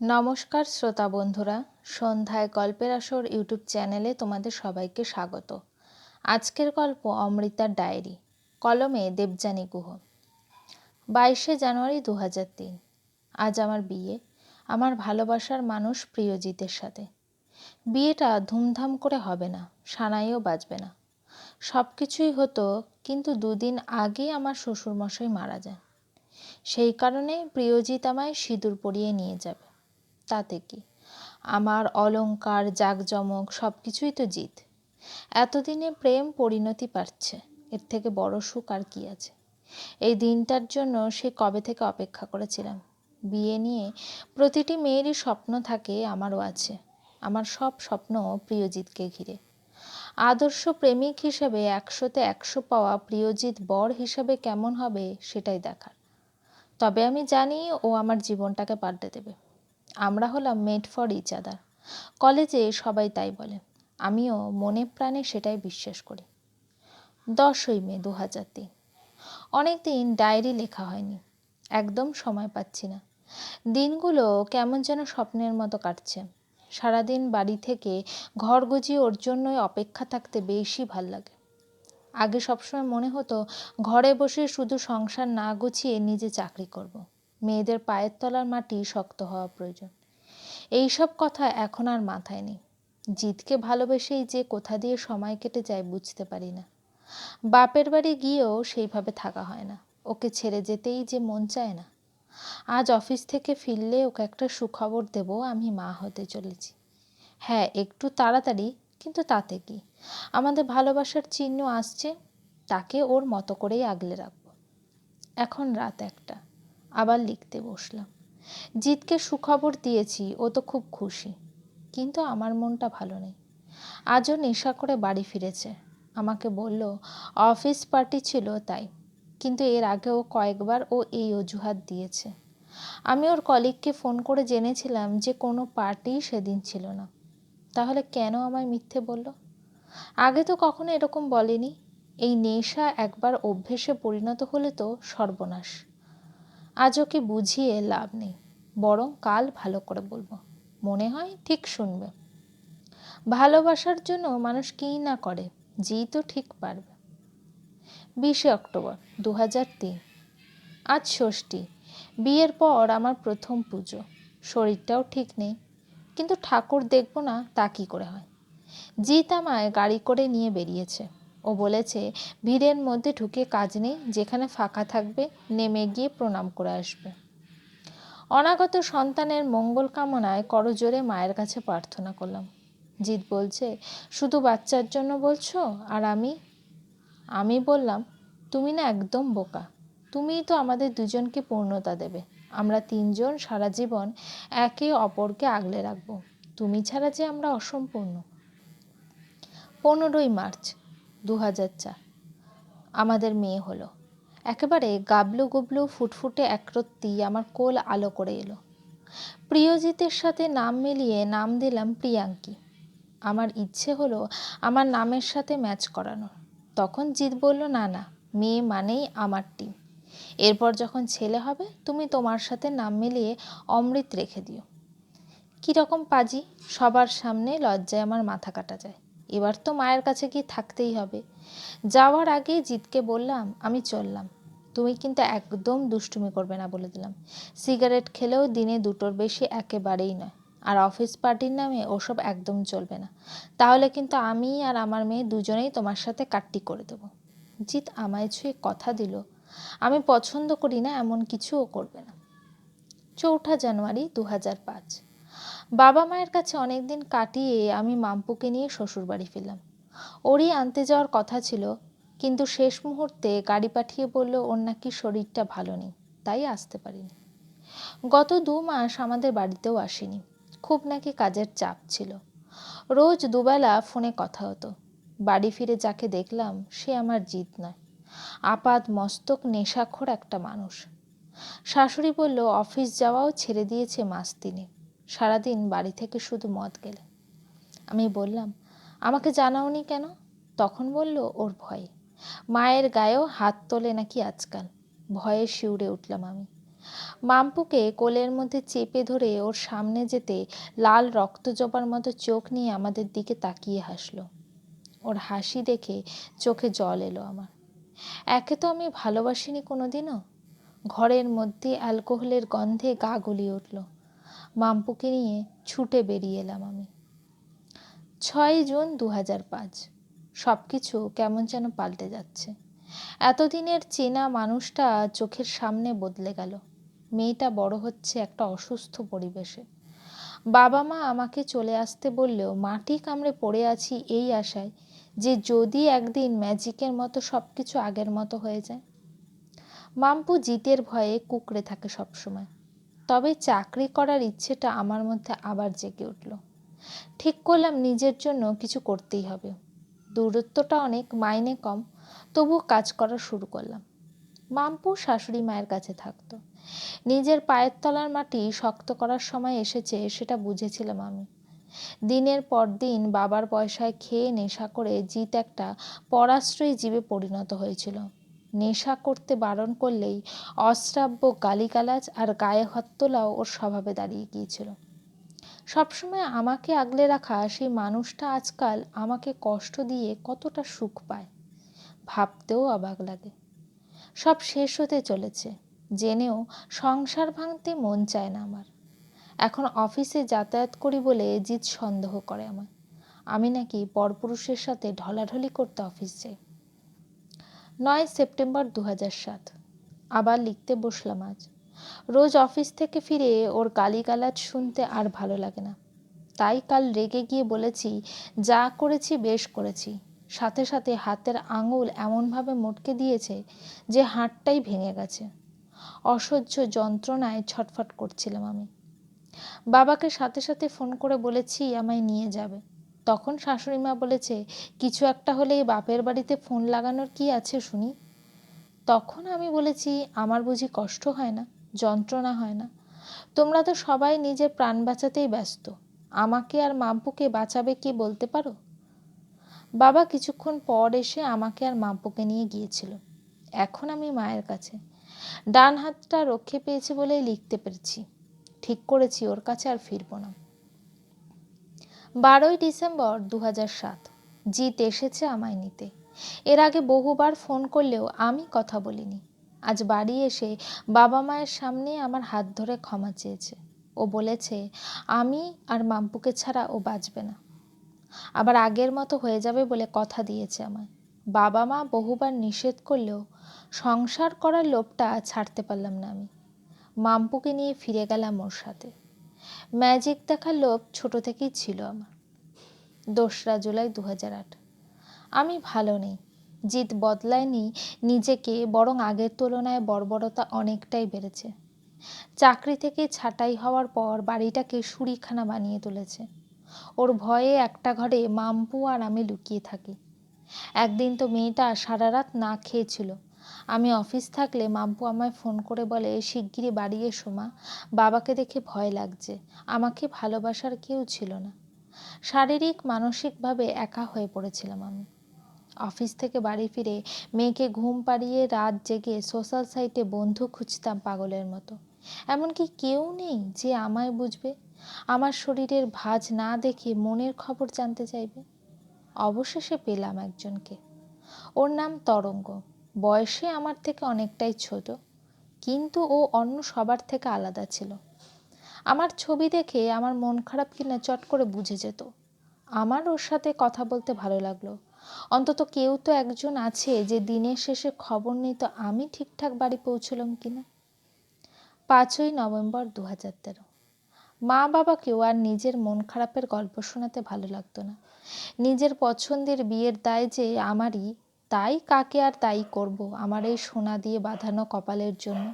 নমস্কার শ্রোতা বন্ধুরা, সন্ধ্যায় গল্পের আসর ইউটিউব চ্যানেলে তোমাদের সবাইকে স্বাগত। আজকের গল্প অমৃতার ডায়েরি, কলমে দেবযানী গুহ। বাইশে জানুয়ারি দু তিন, আজ আমার বিয়ে, আমার ভালোবাসার মানুষ প্রিয়জিতের সাথে। বিয়েটা ধুমধাম করে হবে না, সানাইও বাজবে না। সব কিছুই হতো, কিন্তু দুদিন আগে আমার শ্বশুরমশাই মারা যান। সেই কারণে প্রিয়জিত আমায় সিঁদুর পরিয়ে নিয়ে যাবে। তাতে কি আমার অলংকার জাকজমক সব কিছুই তো জিত। এতদিনে প্রেম পরিণতি পাচ্ছে, এর থেকে বড় সুখ আর কি আছে? এই দিনটার জন্য সে কবে থেকে অপেক্ষা করেছিলাম? বিয়ে নিয়ে প্রতিটি মেয়েরই স্বপ্ন থাকে, আমারও আছে। আমার সব স্বপ্ন প্রিয়জিৎকে ঘিরে। আদর্শ প্রেমিক হিসেবে একশোতে একশো পাওয়া প্রিয়জিৎ বর হিসেবে কেমন হবে সেটাই দেখার। তবে আমি জানি ও আমার জীবনটাকে পাল্টে দেবে। আমরা হলাম মেড ফর ইচ আদার কলেজে সবাই তাই বলে, আমিও মনে প্রাণে সেটাই বিশ্বাস করি। দশই মে দু হাজার তিন। অনেক দিন ডায়েরি লেখা হয়নি, একদম সময় পাচ্ছি না। দিনগুলো কেমন যেন স্বপ্নের মতো কাটছে। সারাদিন বাড়ি থেকে ঘর গুজিয়ে ওর জন্যই অপেক্ষা থাকতে বেশি ভালো লাগে। আগে সবসময় মনে হতো, ঘরে বসে শুধু সংসার না গুছিয়ে নিজে চাকরি করব। মেয়েদের পায়ের তলার মাটি শক্ত হওয়া প্রয়োজন। এইসব কথা এখন আর মাথায় নেই। জিতকে ভালোবেসেই যে কোথা দিয়ে সময় কেটে যায় বুঝতে পারি না। বাপের বাড়ি গিয়েও সেইভাবে থাকা হয় না। ওকে ছেড়ে যেতেই যে মন চায় না। আজ অফিস থেকে ফিরলে ওকে একটা সুখবর দেব, আমি মা হতে চলেছি। হ্যাঁ একটু তাড়াতাড়ি, কিন্তু তাতে কি? আমাদের ভালোবাসার চিহ্ন আসছে, তাকে ওর মতো করেই আগলে রাখব। এখন রাত একটা। আবার লিখতে বসলাম। জিতকে সুখবর দিয়েছি, ও তো খুব খুশি। কিন্তু আমার মনটা ভালো নেই। আজও নেশা করে বাড়ি ফিরেছে। আমাকে বলল, অফিস পার্টি ছিল তাই। কিন্তু এর আগেও কয়েকবার ও এই অজুহাত দিয়েছে। আমি ওর কলিগকে ফোন করে জেনেছিলাম যে কোনো পার্টি সেদিন ছিল না। তাহলে কেন আমায় মিথ্যে বলল? আগে তো কখনো এরকম বলেনি। এই নেশা একবার অভ্যেসে পরিণত হলে তো সর্বনাশ। আজ ওকে বুঝিয়ে লাভ নেই। বরং কাল ভালো করে বলব। মনে হয় ঠিক শুনবে। ভালোবাসার জন্য মানুষ কী না করে, জি তো ঠিক পারবে। বিশে অক্টোবর দু তিন। আজ ষষ্ঠী। বিয়ের পর আমার প্রথম পুজো। শরীরটাও ঠিক নেই। কিন্তু ঠাকুর দেখব না তা কী করে হয়? জিত আমায় গাড়ি করে নিয়ে বেরিয়েছে। ও বলেছে, ভিড়ের মধ্যে ঢুকে কাজ নেই, যেখানে ফাঁকা থাকবে, নেমে গিয়ে প্রণাম করে আসবে। অনাগত সন্তানের মঙ্গল কামনায় করজোরে মায়ের কাছে প্রার্থনা করলাম। জিৎ বলছে, শুধু বাচ্চার জন্য বলছো? আর আমি? আমি বললাম, তুমি না একদম বোকা। তুমিই তো আমাদের দুজনকে পূর্ণতা দেবে। আমরা তিনজন সারা জীবন একে অপরকে আগলে রাখব। তুমি ছাড়া যে আমরা অসম্পূর্ণ। পনেরোই মার্চ দু হাজার চার। আমাদের মেয়ে হলো। একেবারে গাবলু গুবলু ফুটফুটে একরত্তি আমার কোল আলো করে এলো। প্রিয়জিতের সাথে নাম মিলিয়ে নাম দিলাম প্রিয়াঙ্কি। আমার ইচ্ছে হলো আমার নামের সাথে ম্যাচ করানোর তখন জিৎ বলল, না না, মেয়ে মানেই আমার টিম এরপর যখন ছেলে হবে, তুমি তোমার সাথে নাম মিলিয়ে অমৃত রেখে দিও। কীরকম পাজি? সবার সামনে লজ্জায় আমার মাথা কাটা যায়। এবার তো মায়ের কাছে গিয়ে থাকতেই হবে। যাওয়ার আগে জিতকে বললাম, আমি চললাম। তুমি কিন্তু একদম দুষ্টুমি করবে না, বলে দিলাম। সিগারেট খেলেও দিনে দুটোর বেশি একেবারেই নয়। আর অফিস পার্টির নামে ওসব একদম চলবে না। তাহলে কিন্তু আমি আর আমার মেয়ে দুজনেই তোমার সাথে কাট্টি করে দেবো। জিৎ আমায় ছুঁয়ে কথা দিল, আমি পছন্দ করি না, এমন কিছুও করবে না। চৌঠা জানুয়ারি দু হাজার পাঁচ। বাবা মায়ের কাছে অনেক দিন কাটিয়ে আমি মাম্পুকে নিয়ে শ্বশুরবাড়ি ফিরলাম। ওরই আনতে যাওয়ার কথা ছিল, কিন্তু শেষ মুহূর্তে গাড়ি পাঠিয়ে বলল, ওর নাকি শরীরটা ভালো নেই, তাই আসতে পারিনি। গত দু মাস আমাদের বাড়িতেও আসেনি, খুব নাকি কাজের চাপ ছিল। রোজ দুবেলা ফোনে কথা হতো, বাড়ি ফিরে যাকে দেখলাম, সে আমার জিত নয় আপাত মস্তক, নেশাখোর একটা মানুষ। শাশুড়ি বলল, অফিস যাওয়াও ছেড়ে দিয়েছে মাস তিনি সারাদিন বাড়ি থেকে শুধু মদ গেলে। আমি বললাম, আমাকে জানাওনি কেন? তখন বলল, ওর ভয়ে। মায়ের গায়েও হাত তোলে নাকি আজকাল। ভয়ে শিউরে উঠলাম আমি। মাম্পুকে কোলের মধ্যে চেপে ধরে ওর সামনে যেতে লাল রক্ত জবার মতো চোখ নিয়ে আমাদের দিকে তাকিয়ে হাসলো। ওর হাসি দেখে চোখে জল এলো আমার। একে তো আমি ভালোবাসিনি কোনোদিনও। ঘরের মধ্যে অ্যালকোহলের গন্ধে গা গলিয়ে উঠল। মাম্পুকে নিয়ে ছুটে বেরিয়ে এলাম আমি। ছয় জুন দু হাজার পাঁচ। সব কিছু কেমন যেন পাল্টে যাচ্ছে। এতদিনের চেনা মানুষটা চোখের সামনে বদলে গেল। মেয়েটা বড় হচ্ছে একটা অসুস্থ পরিবেশে। বাবা মা আমাকে চলে আসতে বললেও মাটি কামড়ে পড়ে আছি এই আশায় যে যদি একদিন ম্যাজিকের মতো সব কিছু আগের মতো হয়ে যায়। মাম্পু জিতের ভয়ে কুকড়ে থাকে সবসময়। তবে চাকরি করার ইচ্ছেটা আমার মধ্যে আবার জেগে উঠল। ঠিক করলাম নিজের জন্য কিছু করতেই হবে। দূরত্বটা অনেক মাইনে কম তবুও কাজ করা শুরু করলাম। মাম্পু শাশুড়ি মায়ের কাছে থাকতো। নিজের পায়ের তলার মাটি শক্ত করার সময় এসেছে সেটা বুঝেছিলাম আমি। দিনের পর দিন বাবার পয়সায় খেয়ে নেশা করে জিত একটা পরাশ্রয়ী জীবে পরিণত হয়েছিল। নেশা করতে বারণ করলেই অশ্রাব্য গালিগালাজ আর গায়ে হত্তলাও ওর স্বভাবে দাঁড়িয়ে গিয়েছিল। সবসময় আমাকে আগলে রাখা সেই মানুষটা আজকাল আমাকে কষ্ট দিয়ে কতটা সুখ পায়, ভাবতেও অবাক লাগে। সব শেষ হতে চলেছে, জেনেও সংসার ভাঙতে মন চায় না আমার। এখন অফিসে যাতায়াত করি বলে জিৎ সন্দেহ করে আমায়। আমি নাকি পরপুরুষের সাথে ঢলাঢলি করতে অফিস যাই। নয় সেপ্টেম্বর দু সাত। আবার লিখতে বসলাম আজ। রোজ অফিস থেকে ফিরে ওর গালিগালাজ শুনতে আর ভালো লাগে না। তাই কাল রেগে গিয়ে বলেছি, যা করেছি বেশ করেছি। সাথে সাথে হাতের আঙুল এমনভাবে মটকে দিয়েছে যে হাড়টাই ভেঙে গেছে। অসহ্য যন্ত্রণায় ছটফট করছিলাম আমি। বাবাকে সাথে সাথে ফোন করে বলেছি, আমায় নিয়ে যাবে। তখন শাশুড়ি মা বলেছে, কিছু একটা হলে বাপের বাড়িতে ফোন লাগানোর কি আছে শুনি? তখন আমি বলেছি, আমার বুঝি কষ্ট হয় না, যন্ত্রণা হয় না। তোমরা তো সবাই নিজের প্রাণ বাঁচাতেই ব্যস্ত। আমাকে আর মাম্পুকে বাঁচাবে কি বলতে পারো? বাবা কিছুক্ষণ পর এসে আমাকে আর মাম্পুকে নিয়ে গিয়েছিল। এখন আমি মায়ের কাছে। ডান হাতটা রক্ষে পেয়েছি বলেই লিখতে পেরেছি। ঠিক করেছি, ওর কাছে আর ফিরবো না। বারোই ডিসেম্বর দু সাত। জিত এসেছে আমায় নিতে। এর আগে বহুবার ফোন করলেও আমি কথা বলিনি। আজ বাড়ি এসে বাবা মায়ের সামনে আমার হাত ধরে ক্ষমা চেয়েছে। ও বলেছে, আমি আর মাম্পুকে ছাড়া ও বাঁচবে না। আবার আগের মতো হয়ে যাবে বলে কথা দিয়েছে আমায়। বাবা মা বহুবার নিষেধ করলেও সংসার করার লোভটা ছাড়তে পারলাম না আমি। মাম্পুকে নিয়ে ফিরে গেলাম ওর সাথে। ম্যাজিক দেখার লোভ ছোট থেকেই ছিল আমার। দোসরা জুলাই দু আট। আমি ভালো নেই। জিত বদলায়নি নিজেকে, বরং আগের তুলনায় বর্বরতা অনেকটাই বেড়েছে। চাকরি থেকে ছাঁটাই হওয়ার পর বাড়িটাকে সুরিখানা বানিয়ে তুলেছে। ওর ভয়ে একটা ঘরে মাম্পু আর আমি লুকিয়ে থাকি। একদিন তো মেয়েটা সারা রাত না খেয়েছিল। আমি অফিস থাকলে মাম্পু আমায় ফোন করে বলে শিগগিরই বাড়ি এসো মা। বাবাকে দেখে ভয় লাগছে। আমাকে ভালোবাসার কেউ ছিল না। শারীরিক, মানসিকভাবে একা হয়ে পড়েছিলাম আমি। অফিস থেকে বাড়ি ফিরে মেয়েকে ঘুম পাড়িয়ে রাত জেগে সোশ্যাল সাইটে বন্ধু খুঁজতাম পাগলের মতো। এমনকি কেউ নেই যে আমায় বুঝবে। আমার শরীরের ভাজ না দেখে মনের খবর জানতে চাইবে। অবশেষে পেলাম একজনকে। ওর নাম তরঙ্গ। বয়সে আমার থেকে অনেকটাই ছোট, কিন্তু ও অন্য সবার থেকে আলাদা ছিল। আমার ছবি দেখে আমার মন খারাপ কিনা চট করে বুঝে যেত। আমার ওর সাথে কথা বলতে ভালো লাগল। অন্তত কেউ তো একজন আছে যে দিনের শেষে খবর নেই তো আমি ঠিকঠাক বাড়ি পৌঁছলাম কিনা। পাঁচই নভেম্বর দু হাজার তেরো। মা বাবাকেও আর নিজের মন খারাপের গল্প শোনাতে ভালো লাগতো না। নিজের পছন্দের বিয়ের দায় যে আমারই তাই কাকে আর তাই করব আমার এই সোনা দিয়ে বাঁধানো কপালের জন্য।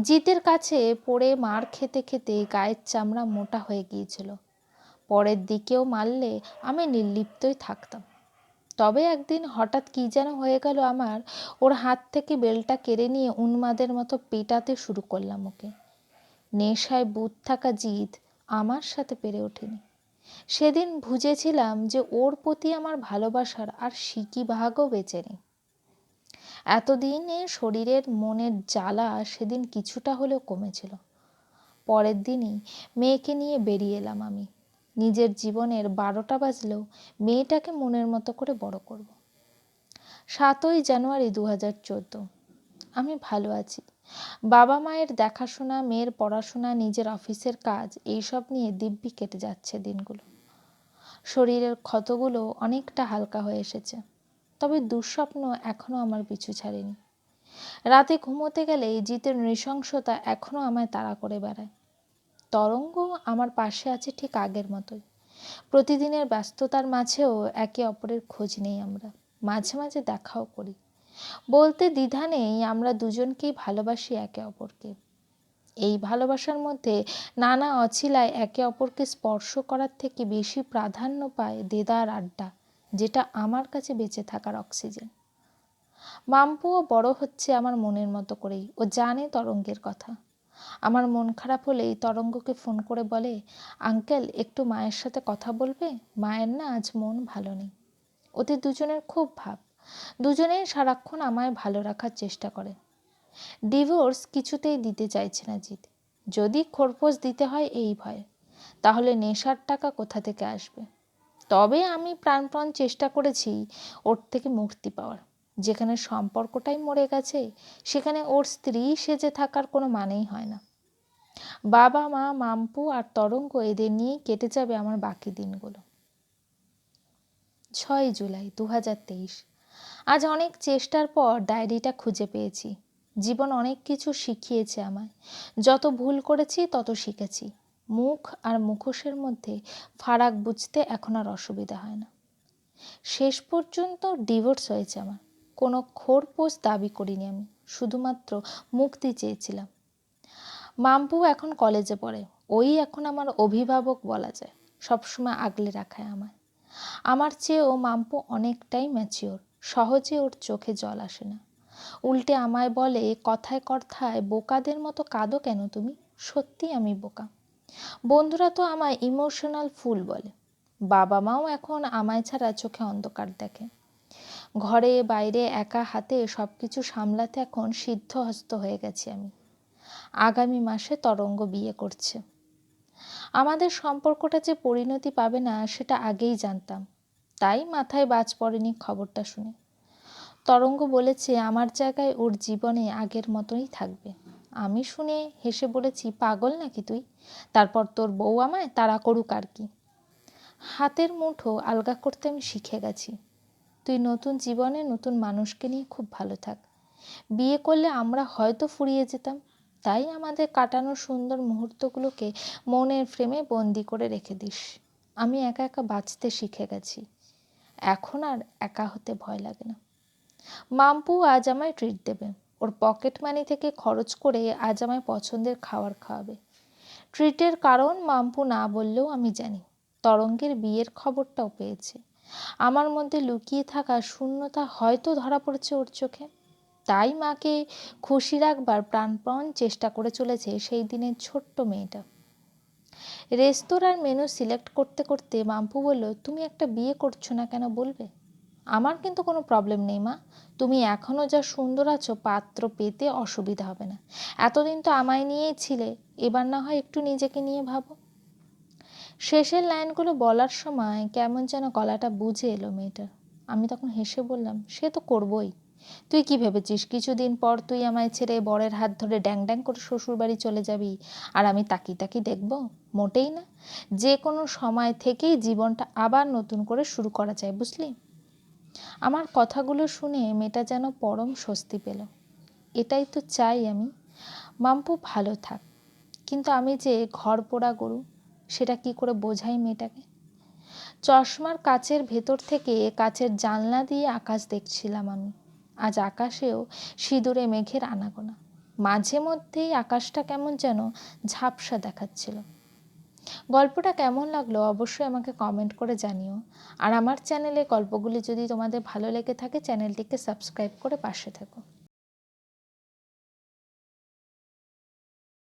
জিতের কাছে পড়ে মার খেতে খেতে গায়ের চামড়া মোটা হয়ে গিয়েছিল। পরের দিকেও মারলে আমি নির্লিপ্তই থাকতাম। তবে একদিন হঠাৎ কী যেন হয়ে গেল আমার, ওর হাত থেকে বেলটা কেড়ে নিয়ে উন্মাদের মতো পেটাতে শুরু করলাম ওকে। নেশায় বুধ থাকা জিত আমার সাথে পেরে ওঠেনি। সেদিন বুঝেছিলাম যে ওর প্রতি আমার ভালোবাসার আর সিকি ভাগও বেঁচে নেই। এতদিনে শরীরের মনের জ্বালা সেদিন কিছুটা হলেও কমেছিল। পরের দিনই মেয়েকে নিয়ে বেরিয়ে এলাম আমি। নিজের জীবনের বারোটা বাজলেও মেয়েটাকে মনের মতো করে বড় করব। সাতই জানুয়ারি দু হাজার চোদ্দ। আমি ভালো আছি। বাবা মায়ের দেখাশোনা, মেয়ের পড়াশোনা, নিজের অফিসের কাজ, এইসব নিয়ে দিব্যি কেটে যাচ্ছে দিনগুলো। শরীরের ক্ষতগুলো অনেকটা হালকা হয়ে এসেছে। তবে দুঃস্বপ্ন এখনও আমার পিছু ছাড়েনি। রাতে ঘুমোতে গেলে জিতের নৃশংসতা এখনও আমায় তাড়া করে বেড়ায়। তরঙ্গ আমার পাশে আছে ঠিক আগের মতোই। প্রতিদিনের ব্যস্ততার মাঝেও একে অপরের খোঁজ নেই আমরা। মাঝে মাঝে দেখাও করি। বলতে দ্বিধা নেই, আমরা দুজনকেই ভালোবাসি একে অপরকে। এই ভালোবাসার মধ্যে নানা অছিলায় একে অপরকে স্পর্শ করার থেকে বেশি প্রাধান্য পায় দেদার আড্ডা, যেটা আমার কাছে বেঁচে থাকার অক্সিজেন। মাম্পুও বড় হচ্ছে আমার মনের মতো করেই, ও জানে তরঙ্গের কথা। আমার মন খারাপ হলেই তরঙ্গকে ফোন করে বলে, আঙ্কেল, একটু মায়ের সাথে কথা বলবে? মায়ের না আজ মন ভালো নেই। ওদের দুজনের খুব ভাব। দুজনেই সারাক্ষণ আমায় ভালো রাখার চেষ্টা করে। ডিভোর্স কিছুতেই দিতে চাইছে না জিত যদি খোরপোশ দিতে হয় এই ভয়ে। তাহলে নেশার টাকা কোথা থেকে আসবে? তবে আমি প্রাণপণ চেষ্টা করেছি ওর থেকে মুক্তি পাওয়ার। যেখানে সম্পর্কটাই মরে গেছে, সেখানে ওর স্ত্রী সেজে থাকার কোনো মানেই হয় না। বাবা, মা, মাম্পু আর তরঙ্গ এদের নিয়েই কেটে যাবে আমার বাকি দিনগুলো। ছয় জুলাই দু হাজার তেইশ। আজ অনেক চেষ্টার পর ডায়েরিটা খুঁজে পেয়েছি। জীবন অনেক কিছু শিখিয়েছে আমায়। যত ভুল করেছি, তত শিখেছি। মুখ আর মুখোশের মধ্যে ফারাক বুঝতে এখন আর অসুবিধা হয় না। শেষ পর্যন্ত ডিভোর্স হয়েছে আমার। কোনো খোরপোষ দাবি করিনি আমি। শুধুমাত্র মুক্তি চেয়েছিলাম। মাম্পু এখন কলেজে পড়ে। ওই এখন আমার অভিভাবক বলা যায়। সবসময় আগলে রাখায় আমায়। আমার চেয়েও মাম্পু অনেকটাই ম্যাচিওর সহজে ওর চোখে জল আসে না। উল্টে আমায় বলে, কথায় কথায়, বোকাদের মতো কাঁদো কেন তুমি? সত্যি আমি বোকা। বন্ধুরা তো আমায় ইমোশনাল ফুল বলে। বাবা মাও এখন আমায় ছাড়া চোখে অন্ধকার দেখে। ঘরে, বাইরে, একা হাতে সব কিছু সামলাতে এখন সিদ্ধহস্ত হয়ে গেছি আমি। আগামী মাসে তরঙ্গ বিয়ে করছে। আমাদের সম্পর্কটা যে পরিণতি পাবে না, সেটা আগেই জানতাম। তাই মাথায় বাজ পড়েনি খবরটা শুনে। তরঙ্গ বলেছে, আমার জায়গায় ওর জীবনে আগের মতোই থাকবে। আমি শুনে হেসে বলেছি, পাগল নাকি তুই? তারপর তোর বউ আমায় তারা করুক আর কি। হাতের মুঠো আলগা করতে আমি শিখে গেছি। তুই নতুন জীবনে নতুন মানুষকে নিয়ে খুব ভালো থাক। বিয়ে করলে আমরা হয়তো ফুরিয়ে যেতাম। তাই আমাদের কাটানো সুন্দর মুহূর্তগুলোকে মনের ফ্রেমে বন্দি করে রেখে দিস। আমি একা একা বাঁচতে শিখে গেছি। এখন আর একা হতে ভয় লাগে না। মাম্পু আজ আমায় ট্রিট দেবে। ওর পকেট মানি থেকে খরচ করে আজ আমায় পছন্দের খাবার খাওয়াবে। ট্রিটের কারণ মাম্পু না বললেও আমি জানি। তরঙ্গের বিয়ের খবরটাও পেয়েছে। আমার মধ্যে লুকিয়ে থাকা শূন্যতা হয়তো ধরা পড়েছে ওর চোখে। তাই মাকে খুশি রাখবার প্রাণপণ চেষ্টা করে চলেছে সেই দিনের ছোট্ট মেয়েটা। রেস্তোরাঁর মেনু সিলেক্ট করতে করতে মাম্পু বলল, তুমি একটা বিয়ে করছ না কেন? বলবে। আমার কিন্তু কোনো প্রবলেম নেই, মা। তুমি এখনও যা সুন্দর আছো, পাত্র পেতে অসুবিধা হবে না। এতদিন তো আমায় নিয়েই ছিলে, এবার না হয় একটু নিজেকে নিয়ে ভাবো। শেষের লাইনগুলো বলার সময় কেমন যেন গলাটা বুঝে এলো মেয়েটার। আমি তখন হেসে বললাম, সে তো করবই। তুই কি ভেবেছিস? কিছুদিন পর তুই আমায় ছেড়ে বরের হাত ধরে ড্যাং ড্যাং করে শ্বশুর বাড়ি চলে যাবি? আর আমি তাকি তাকি দেখব? মোটেই না। যে কোনো সময় থেকেই জীবনটা আবার নতুন করে শুরু করা যায়, বুঝলি? আমার কথাগুলো শুনে মেয়েটা যেন পরম স্বস্তি পেল। এটাই তো চাই আমি। মাম্পু ভালো থাক। কিন্তু আমি যে ঘর পোড়া গরু, সেটা কি করে বোঝাই মেয়েটাকে? চশমার কাচের ভেতর থেকে কাচের জানলা দিয়ে আকাশ দেখছিলাম আমি। আজ আকাশেও সিঁদুরে মেঘের আনাগোনা। মাঝে মধ্যেই আকাশটা কেমন যেন ঝাপসা দেখাচ্ছিল। গল্পটা কেমন লাগল অবশ্যই আমাকে কমেন্ট করে জানিও। আর আমার চ্যানেলে গল্পগুলি যদি তোমাদের ভালো লেগে থাকে চ্যানেলটিকে সাবস্ক্রাইব করে পাশে থেকো।